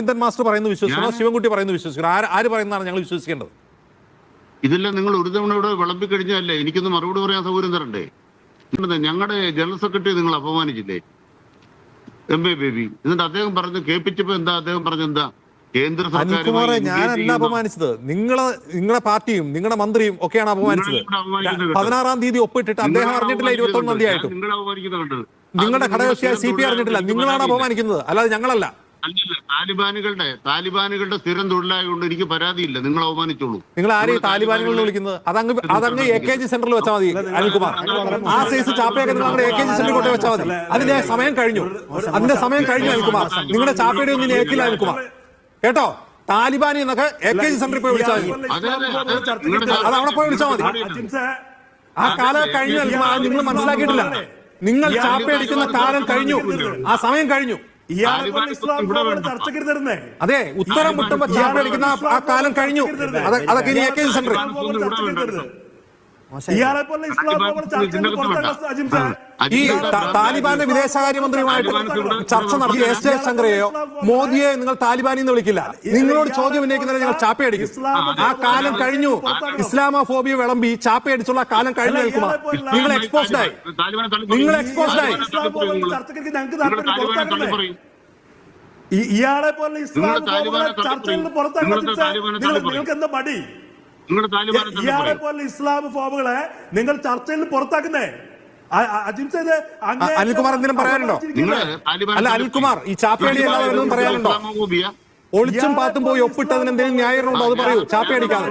Govindan master പറയുന്നത് വിശ്വസിക്കണോ ശിവൻകുട്ടി പറയുന്നത് വിശ്വസിക്കണോ ആര് ആര് പറയുന്നതാണ് ഞങ്ങൾ വിശ്വസിക്കേണ്ടത്? ഇതെല്ലാം നിങ്ങൾ ഒരു തവണ ഇവിടെ വിളമ്പി കഴിഞ്ഞല്ലേ എനിക്കൊന്ന് മറുപടി പറയാൻ സൗകര്യം തരണ്ടേ? ഞങ്ങളുടെ ജനറൽ സെക്രട്ടറി നിങ്ങൾ അപമാനിച്ചില്ലേ? എം എ ബേബി എന്നിട്ട് അദ്ദേഹം പറഞ്ഞു കേൾപ്പിച്ചപ്പോ എന്താ? അദ്ദേഹം പറഞ്ഞു എന്താ? കേന്ദ്ര സർക്കാർ ഞാനല്ല അപമാനിച്ചത്. നിങ്ങളെ നിങ്ങളുടെ പാർട്ടിയും നിങ്ങളുടെ മന്ത്രിയും ഒക്കെയാണ് അപമാനിച്ചത്. പതിനാറാം തീയതി ഒപ്പിട്ടിട്ട് അദ്ദേഹം അറിഞ്ഞിട്ടില്ല ഇരുപത്തൊന്നാം തീയതി ആയിട്ടും. നിങ്ങളുടെ ഘടകകക്ഷിയായ സി പി അറിഞ്ഞിട്ടില്ല. നിങ്ങളാണ് അപമാനിക്കുന്നത്. അല്ലാതെ ഞങ്ങളല്ല. അല്ലല്ല താലിബാനുകളുടെ താലിബാനുകളുടെ സ്ഥിരം തൊഴിലായതുകൊണ്ട് എനിക്ക് പരാതിയില്ല. നിങ്ങൾ അവമാനിച്ചോളൂ. നിങ്ങൾ ആരെയും താലിബാനുകളിൽ വിളിക്കുന്നത്? അതങ്ങ് അതങ്ങ് എ കെ ജി സെന്ററിൽ വെച്ചാൽ മതി അനിൽകുമാർ. ആ സൈസ് ചാപ്പയൊക്കെ നിങ്ങൾ നമ്മുടെ എ കെ ജി സെന്ററിൽ കൊണ്ടേ വെച്ചാൽ മതി. അതിന്റെ സമയം കഴിഞ്ഞു. അതിന്റെ സമയം കഴിഞ്ഞു അനിൽകുമാർ. നിങ്ങളുടെ ചാപ്പയുടെ ഒന്നും ഏക്കില്ല അനിൽകുമാർ. കേട്ടോ? താലിബാനി എന്നൊക്കെ എ കെ ജി സെന്ററിൽ പോയി വിളിച്ചാൽ മതി. അത് അവിടെ പോയി വിളിച്ചാൽ മതി. ആ കാലം കഴിഞ്ഞു അനിൽകുമാർ. നിങ്ങൾ മനസ്സിലാക്കിയിട്ടില്ല. നിങ്ങൾ ചാപ്പയടിക്കുന്ന കാലം കഴിഞ്ഞു. ആ സമയം കഴിഞ്ഞു. അതെ ഉത്തരം മുട്ടുമ്പോ ചാപ്പയടിക്കുന്ന ആ- ആ കാലം കഴിഞ്ഞു. അതൊക്കെ ഇനി എ കെ സെന്റർ സെന്ററിൽ ഇയാളെ പോലെ ഈ താലിബാന്റെ വിദേശകാര്യമന്ത്രിയുമായിട്ട് ചർച്ച നടത്തിയ എസ് ജയശങ്കറെയോ മോദിയെ നിങ്ങൾ താലിബാനി എന്ന് വിളിക്കില്ല. നിങ്ങളോട് ചോദ്യം ഉന്നയിക്കുന്നതിന് ഞങ്ങൾ ചാപ്പയടിക്കും ആ കാലം കഴിഞ്ഞു. ഇസ്ലാമോഫോബിയ വിളമ്പി ചാപ്പയടിച്ചുള്ള കാലം കഴിഞ്ഞു നിൽക്കുമാർ നിങ്ങൾ എക്സ്പോസ്ഡ് ആയി. നിങ്ങൾ എക്സ്പോസ്ഡ് ആയി. ഇയാളെ പോലെ ഇസ്ലാം ചർച്ചയിൽ നിന്ന് നിങ്ങൾ- നിങ്ങൾക്ക് എന്താ മടി? ഇയാളെ പോലെ ഇസ്ലാം ഫോമുകളെ നിങ്ങൾ ചർച്ചയിൽ നിന്ന് പുറത്താക്കുന്നേ അനിൽകുമാർ എന്തെങ്കിലും പറയാനുണ്ടോ? അല്ല, അനിൽകുമാർ, ഈ ചാപ്പേടി പറയാനുണ്ടോ? ഒളിച്ചും പാത്തും പോയി ഒപ്പിട്ടതിന് എന്തെങ്കിലും ന്യായീകരണം ഉണ്ടോ അത് പറയൂ. ചാപ്പയടിക്കാതെ